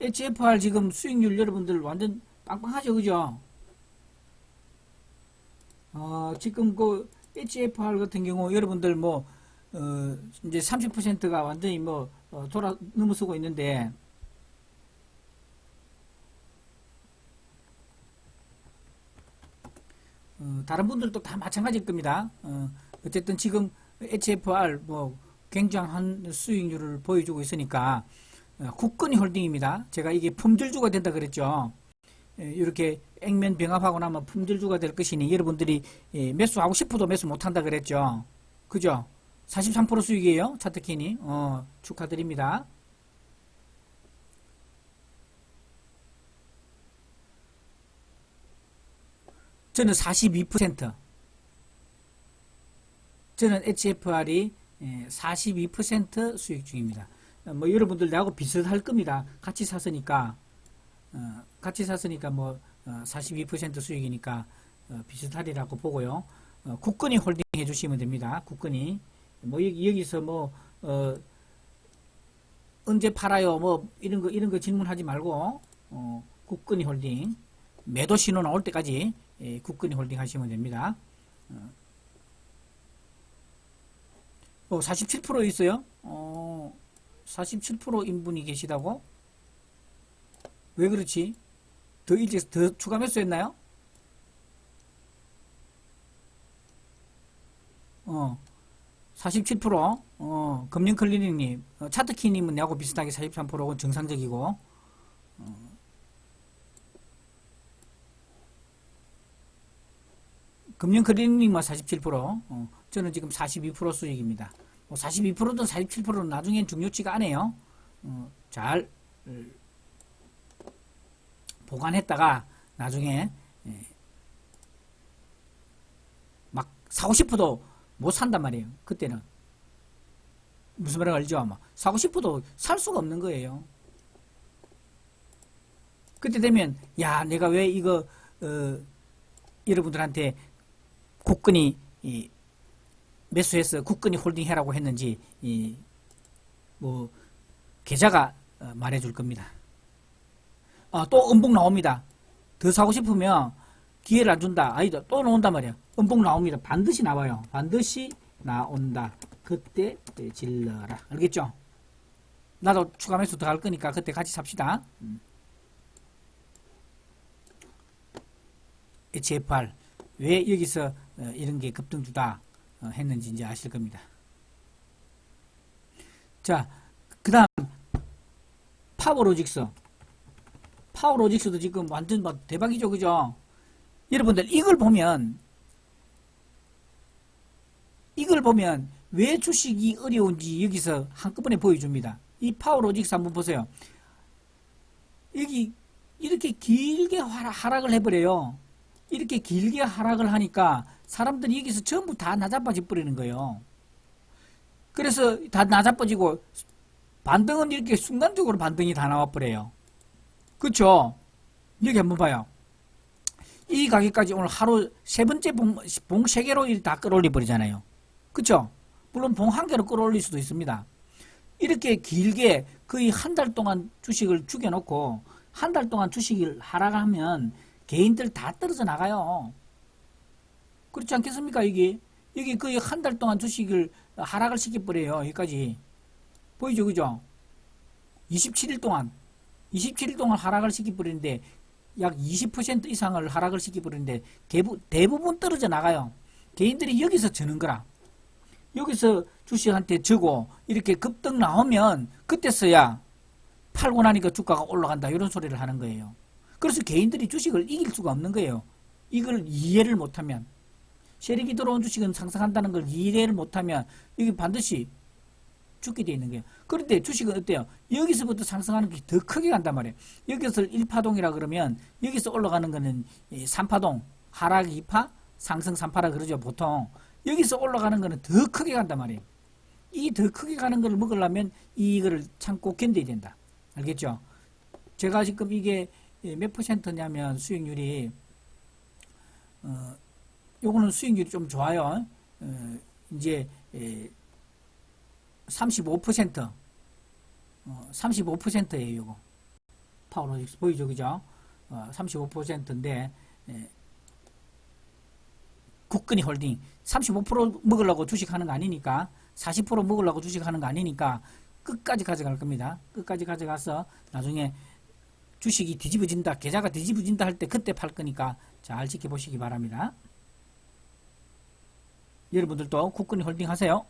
HFR 지금 수익률 여러분들 완전 빵빵하죠, 그죠? 어, 지금 그 HFR 같은 경우 여러분들 뭐, 어, 이제 30%가 완전히 뭐, 어, 돌아, 넘어서고 있는데, 어, 다른 분들도 다 마찬가지일 겁니다. 어, 어쨌든 지금 HFR 뭐 굉장한 수익률을 보여주고 있으니까 어, 국건이 홀딩입니다. 제가 이게 품절주가 된다 그랬죠. 예, 이렇게 액면 병합하고 나면 품절주가 될 것이니 여러분들이 예, 매수하고 싶어도 매수 못한다 그랬죠. 그죠? 43% 수익이에요. 차트키니. 어, 축하드립니다. 저는 42%. 저는 HFR이 42% 수익 중입니다. 어, 뭐 여러분들 나하고 비슷할 겁니다. 같이 샀으니까 어, 같이 샀으니까 뭐42% 수익이니까 어, 비슷하리라고 보고요. 어, 국건이 홀딩 해주시면 됩니다. 국건이 뭐 여기, 여기 서 뭐 어, 언제 팔아요? 뭐 이런 거 이런 거 질문하지 말고 어, 국건이 홀딩 매도 신호 나올 때까지 예, 국건이 홀딩 하시면 됩니다. 어, 47% 있어요? 어, 47% 인 분이 계시다고? 왜 그렇지? 더 일찍 더 추가 매수했나요? 어, 47%, 어, 금융 클리닉님, 어, 차트키님은 내하고 비슷하게 43%고 정상적이고, 어, 금융 클리닉만 47%, 어, 저는 지금 42% 수익입니다. 뭐 42%든 47%는 나중엔 중요치가 않아요. 어, 잘 어, 보관했다가 나중에 예, 막 사고 싶어도 못 산단 말이에요. 그때는 무슨 말인지 알죠? 막 사고 싶어도 살 수가 없는 거예요. 그때 되면 야 내가 왜 이거 어, 여러분들한테 국근이 이, 매수해서 국근이 홀딩해라고 했는지 이, 뭐 계좌가 어, 말해줄 겁니다. 아, 또 음봉 나옵니다. 더 사고 싶으면 기회를 안 준다. 아니다. 또 나온단 말이야. 음봉 나옵니다. 반드시 나와요. 반드시 나온다. 그때 질러라. 알겠죠? 나도 추가 매수 더할 거니까 그때 같이 삽시다. 음. HFR 왜 여기서 어, 이런 게 급등주다 어, 했는지 이제 아실 겁니다. 자, 그 다음 파워로직스 파워로직스도 지금 완전 막 대박이죠, 그죠? 여러분들 이걸 보면 이걸 보면 왜 주식이 어려운지 여기서 한꺼번에 보여줍니다. 이 파워로직스 한번 보세요. 여기 이렇게 길게 하락을 해버려요. 이렇게 길게 하락을 하니까 사람들이 여기서 전부 다 낮아빠져 버리는 거예요. 그래서 다 낮아빠지고 반등은 이렇게 순간적으로 반등이 다 나와버려요. 그쵸? 여기 한번 봐요. 이 가격까지 오늘 하루 세 번째 봉, 봉세 개로 다 끌어올려 버리잖아요. 그쵸? 물론 봉 한 개로 끌어올릴 수도 있습니다. 이렇게 길게 거의 한 달 동안 주식을 죽여놓고 한 달 동안 주식을 하락하면 개인들 다 떨어져 나가요. 그렇지 않겠습니까, 여기? 여기 거의 한 달 동안 주식을 하락을 시켜버려요, 여기까지. 보이죠, 그죠? 27일 동안. 27일 동안 하락을 시켜버리는데, 약 20% 이상을 하락을 시켜버리는데, 대부, 대부분 떨어져 나가요. 개인들이 여기서 저는 거라. 여기서 주식한테 저고, 이렇게 급등 나오면, 그때서야 팔고 나니까 주가가 올라간다, 이런 소리를 하는 거예요. 그래서 개인들이 주식을 이길 수가 없는 거예요. 이걸 이해를 못하면. 세력이 들어온 주식은 상승한다는 걸 이해를 못하면 이게 반드시 죽게 되어 있는 거예요. 그런데 주식은 어때요? 여기서부터 상승하는 게 더 크게 간단 말이에요. 여기서 1파동이라 그러면 여기서 올라가는 거는 3파동, 하락 2파, 상승 3파라 그러죠, 보통. 여기서 올라가는 거는 더 크게 간단 말이에요. 이 더 크게 가는 걸 먹으려면 이거를 참고 견뎌야 된다. 알겠죠? 제가 지금 이게 몇 퍼센트냐면 수익률이 어, 요거는 수익률이 좀 좋아요. 어, 이제 에, 35% 어, 35%예요, 요거. 파워로직스 보이죠, 그죠? 어, 35%인데 국근이 홀딩 35% 먹으려고 주식하는 거 아니니까 40% 먹으려고 주식하는 거 아니니까 끝까지 가져갈 겁니다. 끝까지 가져가서 나중에 주식이 뒤집어진다, 계좌가 뒤집어진다 할 때 그때 팔 거니까 잘 지켜보시기 바랍니다. 여러분들도 국근이 홀딩 하세요.